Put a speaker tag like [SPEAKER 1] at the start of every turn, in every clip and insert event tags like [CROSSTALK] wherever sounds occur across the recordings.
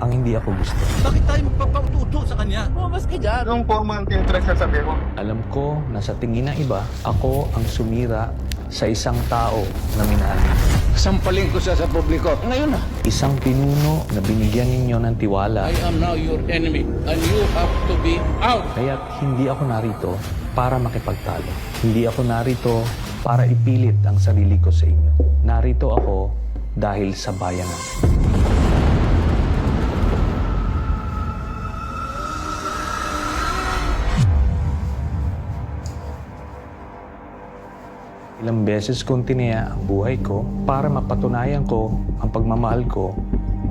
[SPEAKER 1] ang hindi ako gusto.
[SPEAKER 2] Bakit tayo magpapauto sa kanya?
[SPEAKER 3] Lumabas ka dyan.
[SPEAKER 4] Anong formal interest sa sabi mo?
[SPEAKER 1] Alam ko na sa tingin ng iba, ako ang sumira sa isang tao na minahal.
[SPEAKER 5] Sampaling ko siya sa publiko.
[SPEAKER 3] Ngayon na.
[SPEAKER 1] Isang pinuno na binigyan ninyo ng tiwala.
[SPEAKER 6] I am now your enemy and you have to be out.
[SPEAKER 1] Kaya't hindi ako narito para makipagtalo. Hindi ako narito para ipilit ang sarili ko sa inyo. Narito ako dahil sa bayanan. Ilang beses kong tinaya ang buhay ko para mapatunayan ko ang pagmamahal ko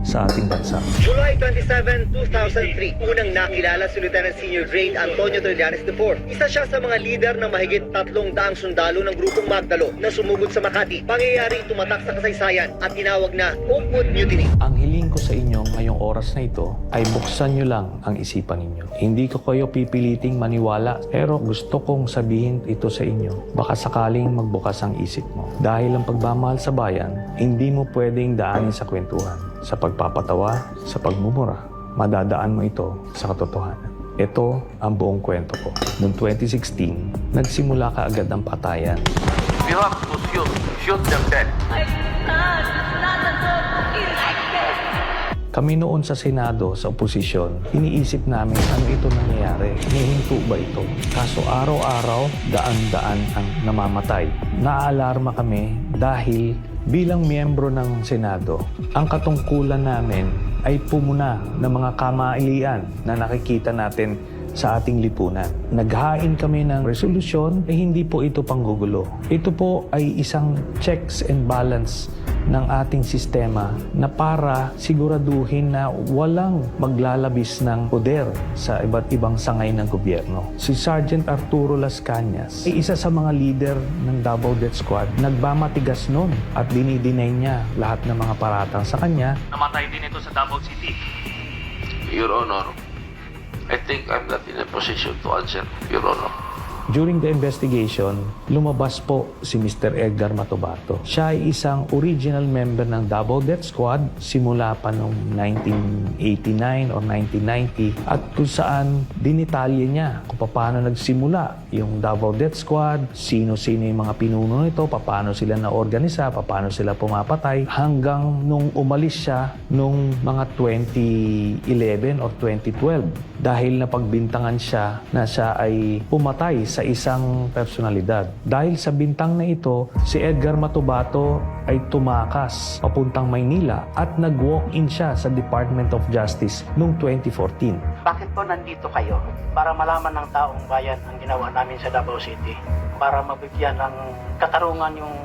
[SPEAKER 1] sa ating bansa.
[SPEAKER 7] July 27, 2003, unang nakilala si Lieutenant Senior Grade Antonio Trillanes IV. Isa siya sa mga leader ng mahigit tatlong daang sundalo ng grupong Magdalo na sumugod sa Makati. Pangyayari tumatak sa kasaysayan at tinawag na Oakwood Mutiny.
[SPEAKER 1] Ang hiling ko sa inyo ngayong oras na ito ay buksan nyo lang ang isipan ninyo. Hindi ko kayo pipiliting maniwala pero gusto kong sabihin ito sa inyo. Baka sakaling magbukas ang isip mo. Dahil ang pagmamahal sa bayan, hindi mo pwedeng daanin sa kwentuhan, sa pagpapatawa, sa pagmumura. Madadaan mo ito sa katotohanan. Ito ang buong kwento ko. Noong 2016, nagsimula ka agad ang patayan.
[SPEAKER 4] You have to shoot. Shoot them dead.
[SPEAKER 1] Kami noon sa Senado, sa oposisyon, iniisip namin ano ito nangyayari. Hinihinto ba ito? Kaso araw-araw, daan-daan ang namamatay. Naaalarma kami dahil bilang miyembro ng Senado, ang katungkulan namin ay pumuna ng mga kamailian na nakikita natin sa ating lipunan. Naghain kami ng resolusyon, eh hindi po ito panggugulo. Ito po ay isang checks and balance ng ating sistema na para siguraduhin na walang maglalabis ng poder sa iba't ibang sangay ng gobyerno. Si Sergeant Arturo Las Cañas ay isa sa mga leader ng Davao Death Squad. Nagmamatigas nun at dinidinay niya lahat ng mga paratang sa kanya. Namatay din ito sa Davao City.
[SPEAKER 8] Your Honor, I think I'm not in a position to answer, Your Honor.
[SPEAKER 1] During the investigation, lumabas po si Mr. Edgar Matobato. Siya ay isang original member ng Davao Death Squad simula pa noong 1989 or 1990 at kung saan dinitalye niya kung paano nagsimula yung Davao Death Squad, sino-sino yung mga pinuno nito, paano sila na-organisa, paano sila pumapatay hanggang nung umalis siya nung mga 2011 or 2012 dahil napagbintangan siya na siya ay pumatay sa isang personalidad. Dahil sa bintang na ito, si Edgar Matubato ay tumakas papuntang Maynila at nag-walk-in siya sa Department of Justice noong 2014.
[SPEAKER 9] Bakit po nandito kayo? Para malaman ng taong bayan ang ginawa namin sa Davao City. Para mabigyan ng katarungan yung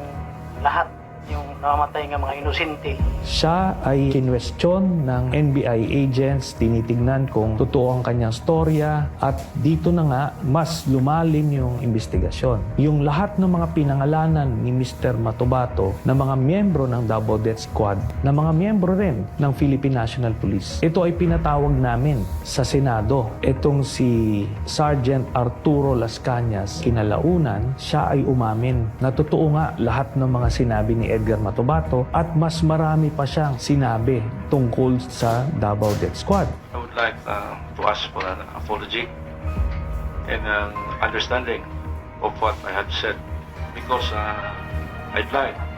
[SPEAKER 9] lahat, yung namamatay ng mga inosente.
[SPEAKER 1] Siya ay kinwestiyon ng NBI agents, tinitingnan kung totoo ang kanyang storya at dito na nga mas lumalim yung investigasyon. Yung lahat ng mga pinangalanan ni Mr. Matubato na mga miyembro ng Double Death Squad, na mga miyembro rin ng Philippine National Police. Ito ay pinatawag namin sa Senado. Itong si Sergeant Arturo Las Cañas, kinalaunan, siya ay umamin na totoo nga lahat ng mga sinabi ni Edgar Matubato at mas marami pa siyang sinabi tungkol sa Davao Death Squad.
[SPEAKER 8] I would like uh, to ask for an apology and an understanding of what I had said because uh, I'd like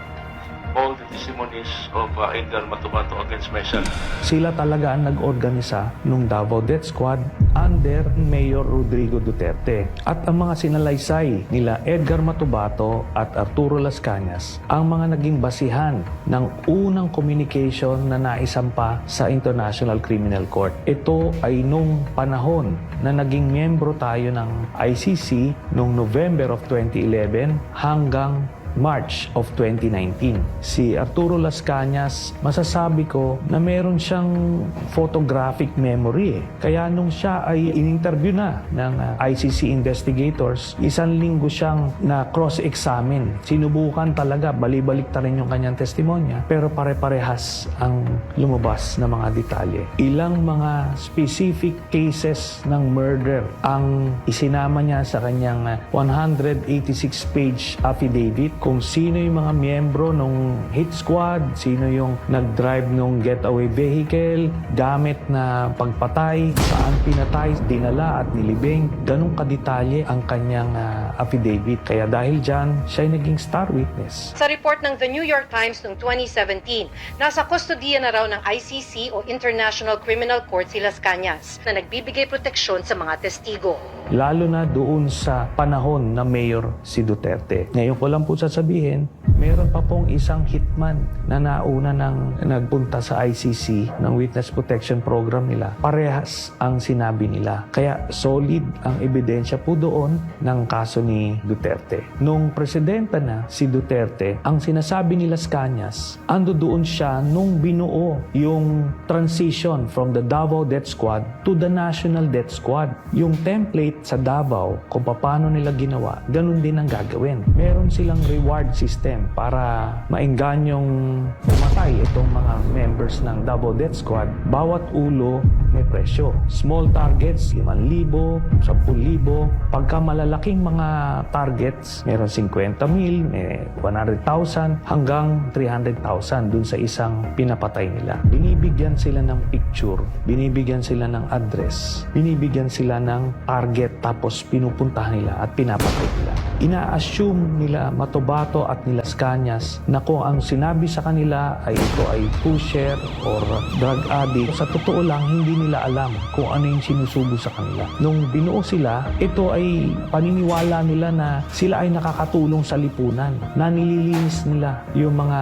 [SPEAKER 8] all the testimonies of uh, Edgar Matubato against myself
[SPEAKER 1] Sila talaga ang nag-organisa nung Davao Death Squad under Mayor Rodrigo Duterte. At ang mga sinalaysay nila Edgar Matubato at Arturo Las Cañas ang mga naging basihan ng unang communication na naisampa sa International Criminal Court. Ito ay nung panahon na naging miyembro tayo ng ICC noong November of 2011 hanggang March of 2019. Si Arturo Las Cañas, masasabi ko na meron siyang photographic memory eh. Kaya nung siya ay in-interview na ng uh, ICC investigators, isang linggo siyang na cross-examine. Sinubukan talaga, balibalik ta rin yung kanyang testimonya, pero pare-parehas ang lumabas na mga detalye. Ilang mga specific cases ng murder ang isinama niya sa kanyang uh, 186-page affidavit kung sino yung mga miyembro ng hit squad, sino yung nag-drive ng getaway vehicle, gamit na pagpatay, saan pinatay, dinala at nilibing. Ganong kadetalye ang kanyang ah, affidavit. Kaya dahil dyan, siya ay naging star witness.
[SPEAKER 3] Sa report ng The New York Times noong 2017, nasa kustodiya na raw ng ICC o International Criminal Court si Las Cañas na nagbibigay proteksyon sa mga testigo.
[SPEAKER 1] lalo na doon sa panahon na mayor si Duterte. Ngayon ko lang po sasabihin, meron pa pong isang hitman na nauna ng nagpunta sa ICC ng Witness Protection Program nila. Parehas ang sinabi nila. Kaya solid ang ebidensya po doon ng kaso ni Duterte. Nung presidenta na si Duterte, ang sinasabi ni Las Cañas, ando doon siya nung binuo yung transition from the Davao Death Squad to the National Death Squad. Yung template sa Davao, kung paano nila ginawa, ganun din ang gagawin. Meron silang reward system para mainganyong pumatay itong mga members ng Davao Death Squad. Bawat ulo may presyo. Small targets, 5,000, 10,000. Pagka malalaking mga targets, meron 50 mil, may 100,000 hanggang 300,000 dun sa isang pinapatay nila. Binibigyan sila ng picture, binibigyan sila ng address, binibigyan sila ng target tapos pinupuntahan nila at pinapatay nila. Ina-assume nila Matobato at nila Scanias na kung ang sinabi sa kanila ay ito ay pusher or drug addict, sa totoo lang hindi nila alam kung ano yung sinusubo sa kanila. Nung binuo sila, ito ay paniniwala nila na sila ay nakakatulong sa lipunan, na nililinis nila yung mga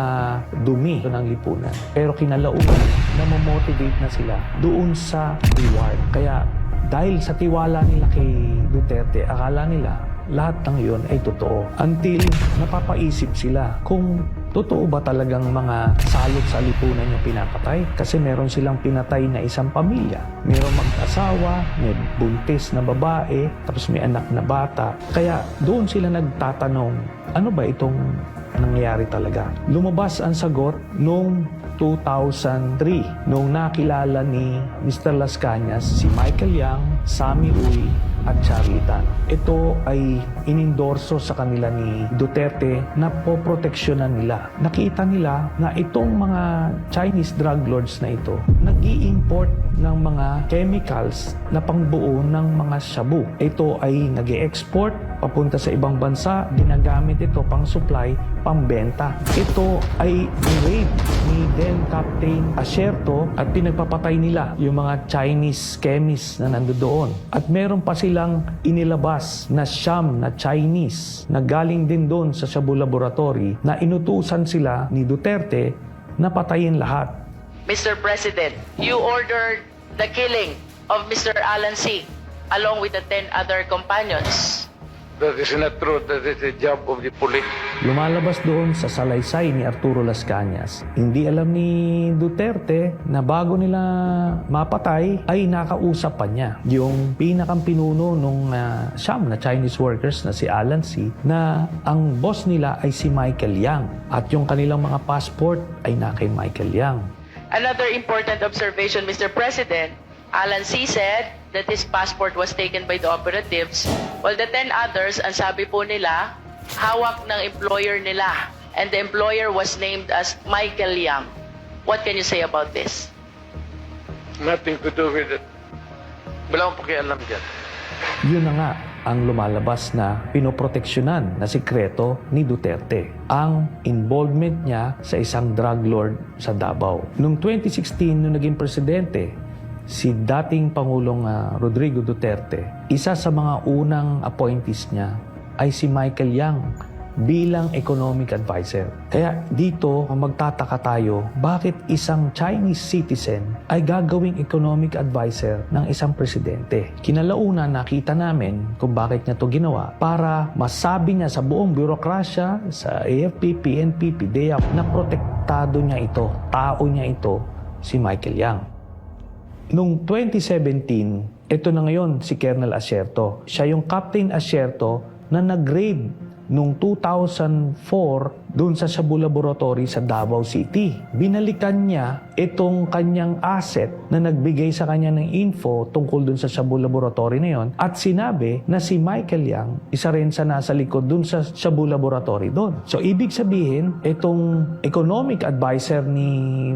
[SPEAKER 1] dumi ng lipunan. Pero kinalaunan, na na sila doon sa reward. Kaya dahil sa tiwala nila kay Duterte, akala nila lahat ng yun ay totoo. Until napapaisip sila kung totoo ba talagang mga salot sa lipunan yung pinapatay? Kasi meron silang pinatay na isang pamilya. Meron mag-asawa, may buntis na babae, tapos may anak na bata. Kaya doon sila nagtatanong, ano ba itong nangyayari talaga? Lumabas ang sagot noong 2003 nung nakilala ni Mr. Las Cañas si Michael Yang, Sammy Uy at Charlie Tan. Ito ay inindorso sa kanila ni Duterte na poproteksyonan nila. Nakita nila na itong mga Chinese drug lords na ito nag import ng mga chemicals na pangbuo ng mga shabu. Ito ay nag export papunta sa ibang bansa, ginagamit ito pang supply, pambenta. Ito ay raid ni then Captain Asierto at pinagpapatay nila yung mga Chinese chemists na nando doon. At meron pa silang inilabas na siyam na Chinese na galing din doon sa Shabu Laboratory na inutusan sila ni Duterte na patayin lahat.
[SPEAKER 10] Mr. President, you ordered the killing of Mr. Alan C. along with the 10 other companions.
[SPEAKER 5] That is not true. That is the job of the police.
[SPEAKER 1] Lumalabas doon sa salaysay ni Arturo Las Cañas. Hindi alam ni Duterte na bago nila mapatay ay nakausap pa niya yung pinakang pinuno nung uh, siyam na Chinese workers na si Alan C. na ang boss nila ay si Michael Yang at yung kanilang mga passport ay na kay Michael Yang.
[SPEAKER 10] Another important observation, Mr. President, Alan C. said that his passport was taken by the operatives, while the 10 others, ang sabi po nila, hawak ng employer nila. And the employer was named as Michael Yang. What can you say about this?
[SPEAKER 5] Nothing to do with it. Wala akong pakialam dyan.
[SPEAKER 1] Yun na nga ang lumalabas na pinoproteksyonan na sikreto ni Duterte. Ang involvement niya sa isang drug lord sa Davao. Noong 2016, nung naging presidente, si dating Pangulong ah, Rodrigo Duterte, isa sa mga unang appointees niya ay si Michael Yang bilang economic advisor. Kaya dito magtataka tayo bakit isang Chinese citizen ay gagawing economic advisor ng isang presidente. Kinalauna nakita namin kung bakit niya to ginawa para masabi niya sa buong bürokrasya, sa AFP, PNP, PDEA na protektado niya ito, tao niya ito, si Michael Yang. Noong 2017, ito na ngayon si Colonel Asierto. Siya yung Captain Asierto na nag-raid noong 2004 doon sa Shabu Laboratory sa Davao City. Binalikan niya itong kanyang asset na nagbigay sa kanya ng info tungkol doon sa Shabu Laboratory na yon at sinabi na si Michael Yang isa rin sa nasa likod doon sa Shabu Laboratory doon. So ibig sabihin, itong economic advisor ni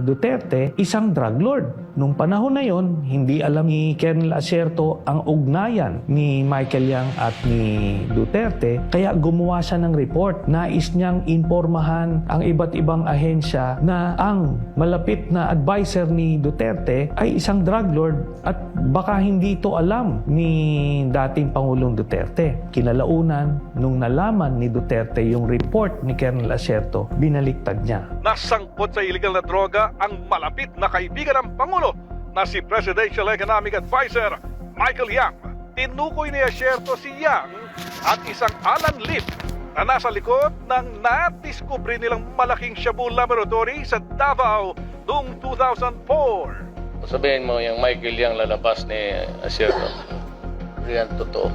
[SPEAKER 1] Duterte, isang drug lord. Nung panahon na yon, hindi alam ni Colonel Acerto ang ugnayan ni Michael Yang at ni Duterte, kaya gumawa siya ng report. Nais niyang impormahan ang iba't ibang ahensya na ang malapit na advisor ni Duterte ay isang drug lord at baka hindi ito alam ni dating Pangulong Duterte. Kinalaunan, nung nalaman ni Duterte yung report ni Colonel Acerto, binaliktad niya.
[SPEAKER 11] nasangkot sa illegal na droga ang malapit na kaibigan ng Pangulo na si Presidential Economic Advisor Michael Yang. Tinukoy ni Asierto si Yang at isang Alan Lip na nasa likod ng natiskubre nilang malaking Shabu Laboratory sa Davao noong 2004.
[SPEAKER 5] Sabihin mo yung Michael yung lalabas ni Asierto. Yan totoo.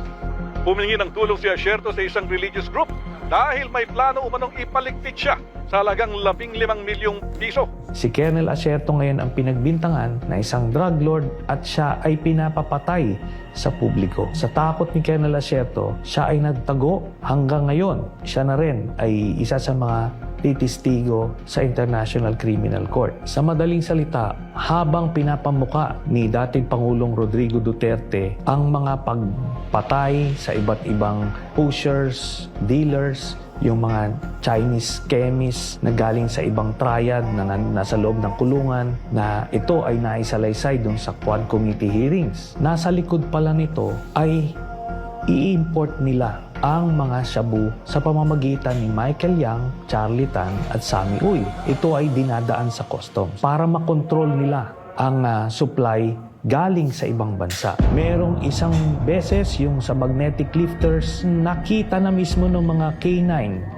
[SPEAKER 11] Humingi ng tulong si Asierto sa isang religious group dahil may plano umanong ipaligpit siya sa halagang 15 milyong piso.
[SPEAKER 1] Si Colonel Acerto ngayon ang pinagbintangan na isang drug lord at siya ay pinapapatay sa publiko. Sa takot ni Colonel Acerto, siya ay nagtago hanggang ngayon. Siya na rin ay isa sa mga titistigo sa International Criminal Court. Sa madaling salita, habang pinapamuka ni dating Pangulong Rodrigo Duterte ang mga pagpatay sa iba't ibang pushers, dealers, yung mga Chinese chemists na galing sa ibang triad na nasa loob ng kulungan na ito ay naisalaysay dun sa Quad Committee hearings. Nasa likod pala nito ay i-import nila ang mga shabu sa pamamagitan ni Michael Yang, Charlie Tan at Sammy Uy. Ito ay dinadaan sa customs para makontrol nila ang ah, supply galing sa ibang bansa. Merong isang beses yung sa magnetic lifters, nakita na mismo ng mga K9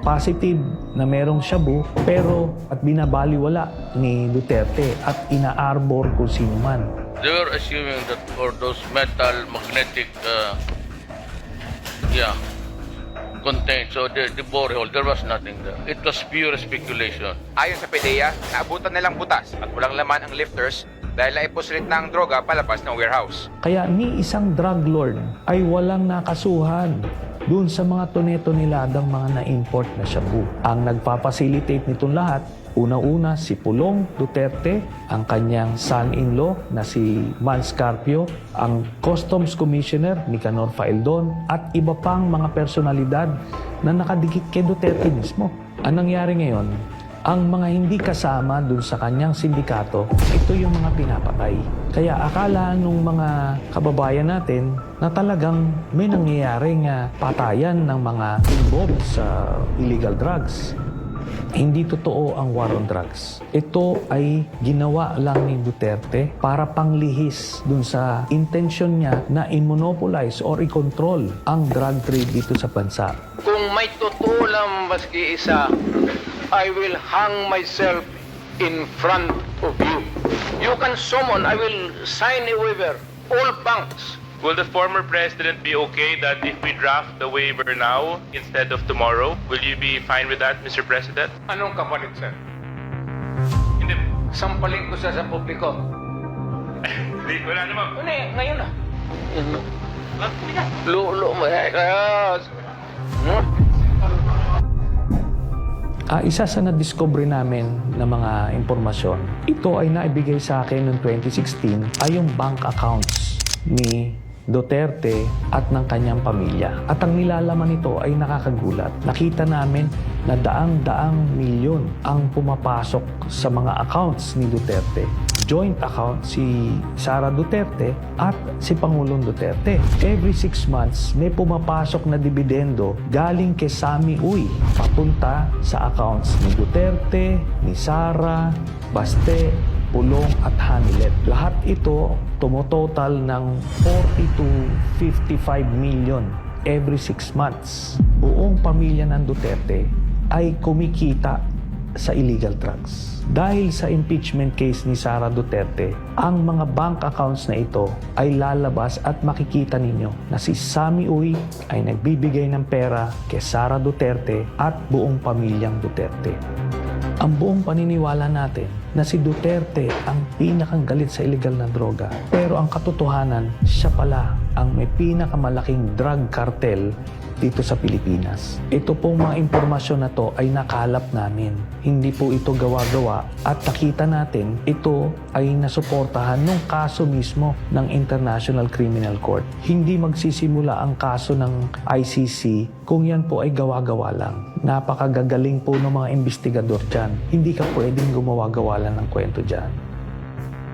[SPEAKER 1] positive na merong shabu pero at binabaliwala ni Duterte at ina-arbor kung sino man.
[SPEAKER 5] They were assuming that for those metal magnetic uh, yeah contained so the, the borehole there was nothing there it was pure speculation
[SPEAKER 4] Ayon sa PDEA, naabutan nilang butas at walang laman ang lifters dahil naipusulit na ang droga palabas ng warehouse.
[SPEAKER 1] Kaya ni isang drug lord ay walang nakasuhan doon sa mga toneto-niladang mga na-import na shabu. Ang nagpapasilitate nitong lahat, una-una si Pulong Duterte, ang kanyang son-in-law na si Man Scarpio, ang Customs Commissioner ni Canor Faeldon, at iba pang mga personalidad na nakadikit kay Duterte mismo. Ang nangyari ngayon, ang mga hindi kasama dun sa kanyang sindikato, ito yung mga pinapatay. Kaya akala nung mga kababayan natin na talagang may nangyayaring ah, patayan ng mga involved sa illegal drugs. Hindi totoo ang war on drugs. Ito ay ginawa lang ni Duterte para panglihis dun sa intention niya na i-monopolize or i-control ang drug trade dito sa bansa.
[SPEAKER 6] Kung may totoo lang maski isa, I will hang myself in front of you. You can summon, I will sign a waiver, all banks.
[SPEAKER 8] Will the former president be okay that if we draft the waiver now instead of tomorrow? Will you be fine with that, Mr. President?
[SPEAKER 6] Anong kapalit, sir?
[SPEAKER 8] Hindi.
[SPEAKER 6] Sampaling ko siya sa publiko. [LAUGHS]
[SPEAKER 8] Hindi, wala naman.
[SPEAKER 6] Eh, ngayon na. Lulo mo eh. Kaya... Hmm?
[SPEAKER 1] Ah, isa sa na-discover namin na mga impormasyon, ito ay naibigay sa akin noong 2016 ay yung bank accounts ni Duterte at ng kanyang pamilya. At ang nilalaman nito ay nakakagulat. Nakita namin na daang-daang milyon ang pumapasok sa mga accounts ni Duterte joint account si Sara Duterte at si Pangulong Duterte. Every six months, may pumapasok na dividendo galing kay Sami Uy papunta sa accounts ni Duterte, ni Sara, Baste, Pulong at Hanilet. Lahat ito tumototal ng 40 to 55 million every six months. Buong pamilya ng Duterte ay kumikita sa illegal drugs. Dahil sa impeachment case ni Sara Duterte, ang mga bank accounts na ito ay lalabas at makikita ninyo na si Sammy Uy ay nagbibigay ng pera kay Sara Duterte at buong pamilyang Duterte. Ang buong paniniwala natin na si Duterte ang pinakang galit sa illegal na droga. Pero ang katotohanan, siya pala ang may pinakamalaking drug cartel dito sa Pilipinas. Ito pong mga impormasyon na to ay nakalap namin. Hindi po ito gawa-gawa at nakita natin ito ay nasuportahan ng kaso mismo ng International Criminal Court. Hindi magsisimula ang kaso ng ICC kung yan po ay gawa-gawa lang. Napakagagaling po ng mga investigador dyan. Hindi ka pwedeng gumawa-gawa lang ng kwento dyan.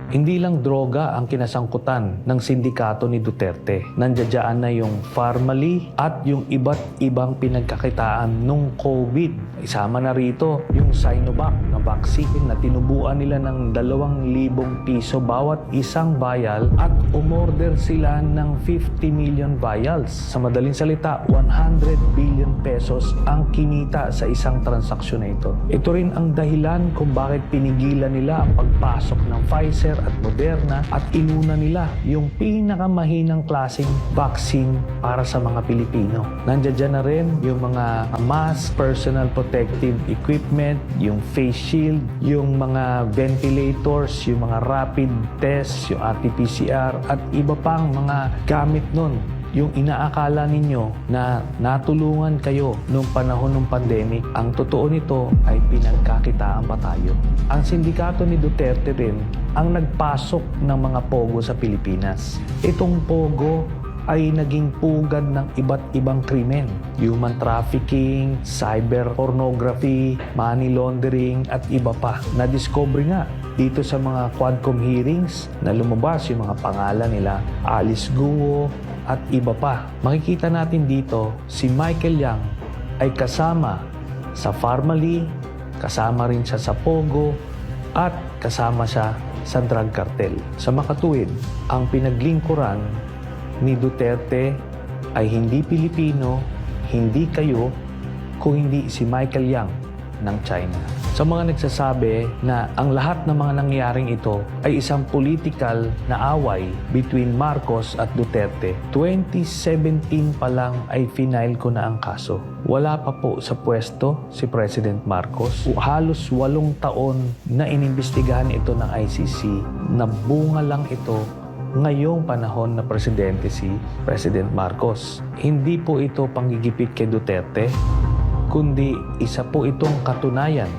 [SPEAKER 1] Hindi lang droga ang kinasangkutan ng sindikato ni Duterte. Nandiyadyaan na yung Farmally at yung iba't ibang pinagkakitaan nung COVID. Isama na rito yung Sinovac na vaccine na tinubuan nila ng 2,000 piso bawat isang vial at umorder sila ng 50 million vials. Sa madaling salita, 100 billion pesos ang kinita sa isang transaksyon na ito. Ito rin ang dahilan kung bakit pinigilan nila ang pagpasok ng Pfizer at Moderna at inuna nila yung pinakamahinang klaseng vaccine para sa mga Pilipino. Nandiyan dyan na rin yung mga mask, personal protective equipment, yung face shield, yung mga ventilators, yung mga rapid tests, yung RT-PCR at iba pang mga gamit nun yung inaakala ninyo na natulungan kayo nung panahon ng pandemic, ang totoo nito ay pinagkakitaan pa tayo. Ang sindikato ni Duterte rin ang nagpasok ng mga pogo sa Pilipinas. Itong pogo ay naging pugad ng iba't ibang krimen. Human trafficking, cyber pornography, money laundering at iba pa. Na-discover nga dito sa mga Quadcom hearings na lumabas yung mga pangalan nila Alice Guo at iba pa. Makikita natin dito si Michael Yang ay kasama sa Farmally, kasama rin siya sa Pogo at kasama siya sa drug cartel. Sa makatuwid, ang pinaglingkuran ni Duterte ay hindi Pilipino, hindi kayo, kung hindi si Michael Yang ng China. Sa mga nagsasabi na ang lahat ng mga nangyaring ito ay isang political na away between Marcos at Duterte, 2017 pa lang ay final ko na ang kaso. Wala pa po sa pwesto si President Marcos. Halos walong taon na inimbestigahan ito ng ICC. Nabunga lang ito ngayong panahon na presidente si President Marcos. Hindi po ito panggigipit kay Duterte, kundi isa po itong katunayan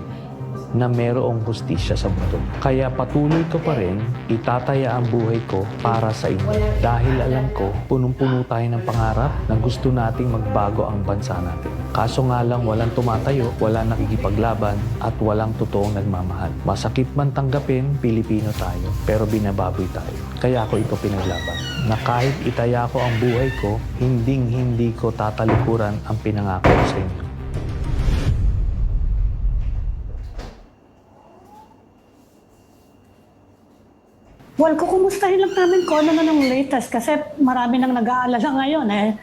[SPEAKER 1] na merong hustisya sa mundo. Kaya patuloy ko pa rin itataya ang buhay ko para sa inyo. Dahil alam ko, punong-puno tayo ng pangarap na gusto nating magbago ang bansa natin. Kaso nga lang walang tumatayo, walang nakikipaglaban, at walang totoong nagmamahal. Masakit man tanggapin, Pilipino tayo, pero binababoy tayo. Kaya ako ito pinaglaban. Na kahit itaya ko ang buhay ko, hinding-hindi ko tatalikuran ang pinangako ko sa inyo.
[SPEAKER 12] Well, kukumustahin lang namin kung ano na ng latest kasi marami nang nag-aalala ngayon eh.